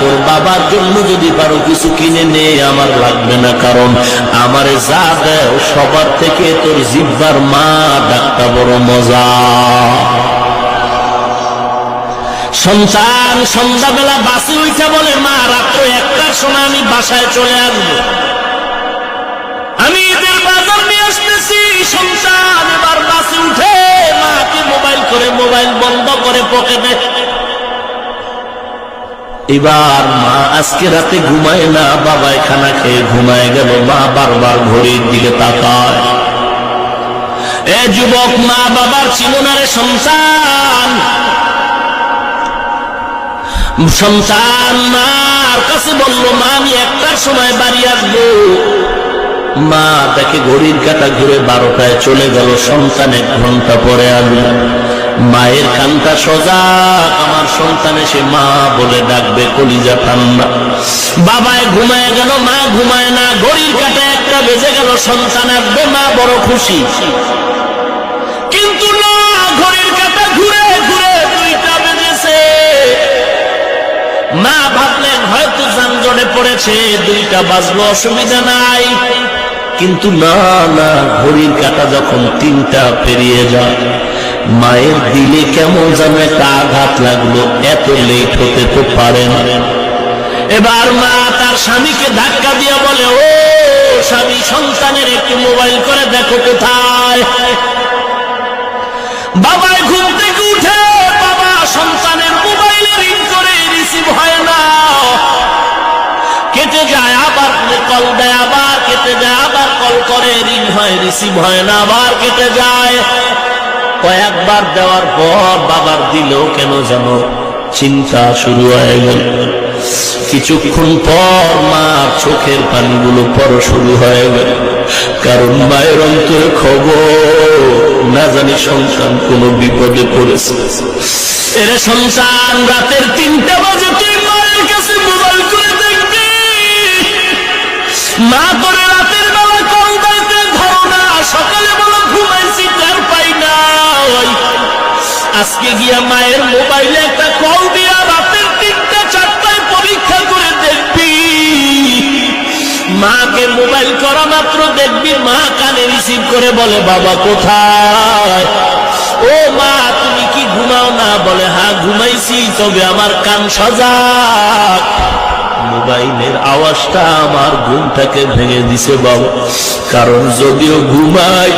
তোর বাবার জন্য যদি পারো কিছু কিনে নে আমার লাগবে না, কারণ আমার যা দেয় সবার থেকে তোর জিব্বার মা ডাক্তার বড় মজা। সন্তান, সন্ধ্যাবেলা বাসে উঠে বলে, মা, রাত্র একটার সময় আমি বাসায় চলে আসব। আমি ঈদের বাজার নিয়ে আসতেছি, সন্তান এবার বাসে উঠে মাকে মোবাইল করে, মোবাইল বন্ধ করে পকেটে এবার মা আজকে রাতে ঘুমায় না বাবায় খানা খেয়ে ঘুমায় গেল, মা বারবার ঘড়ির দিকে তাকায়। এ যুবক মা বাবার চিননারে সন্তান। সন্তান মার কাছে বলল, মা, আমি একটার সময় বাড়ি আসব। মা তাকে ঘড়ির কাটা ঘুরে বারোটায় চলে গেল, সন্তান এক ঘণ্টা পরে আসলো মায়ের কানটা সোজা সন্তান এসে মা বলে ডাকবে, কলিজা ঠান্ডা। বাবায় ঘুমায় গেল, মা ঘুমায় না, ঘড়ির কাটা একটা বেজে গেল, সন্তান আসবে, মা বড় খুশি। কিন্তু না, ঘড়ির কাটা ঘুরে ঘুরে দুইটা বেজেছে। মা ভাবলেন, হয়তো যানজটে পড়েছে, দুইটা বাজলো, অসুবিধা নাই। কিন্তু না না, ঘড়ির কাটা যখন তিনটা পেরিয়ে যায় মায়ের দিলে কেমন যেন একটা আঘাত লাগল, এত লেট হতে তো পারে এবার মা তার স্বামীকে ধাক্কা দিয়ে বলে, ও স্বামী, সন্তানের একটু মোবাইল করে দেখো কোথায়। বাবায় ঘুম থেকে উঠে, বাবা, সন্তানের মোবাইলে রিং করে রিসিভ হয় না। কেটে যায়, আবার কল দেয়, আবার কেটে যায়, আবার কল করে রিং হয় রিসিভ হয় না, আবার কেটে যায়। কয়েকবার দেওয়ার পর বাবার দিলেও কেন যেন চিন্তা শুরু হয়ে গেল। কিছুক্ষণ পর মার চোখের পানিগুলো পর শুরু হয়ে গেল। কারণ মায়ের অন্তরে খবর, না জানি সন্তান কোনো বিপদে পড়েছে। এরে সন্তান রাতের তিনটা বাজে তুই মায়ের কাছে মোবাইল করে দেখবি। মা আজকে গিয়া মায়ের মোবাইলে একটা কল দিয়া রাতের তিনটা, চারটায় পরীক্ষা করে দেখবি। মাকে মোবাইল করা মাত্র দেখবি, মা কানে রিসিভ করে বলে, বাবা কোথায়? ও মা, তুমি কি ঘুমাও না? বলে হ্যাঁ ঘুমাইছি, তবে আমার কান সজাগ। মোবাইলের আওয়াজটা আমার ঘুমটাকে ভেঙে দিছে বাবা। কারণ যদিও ঘুমাই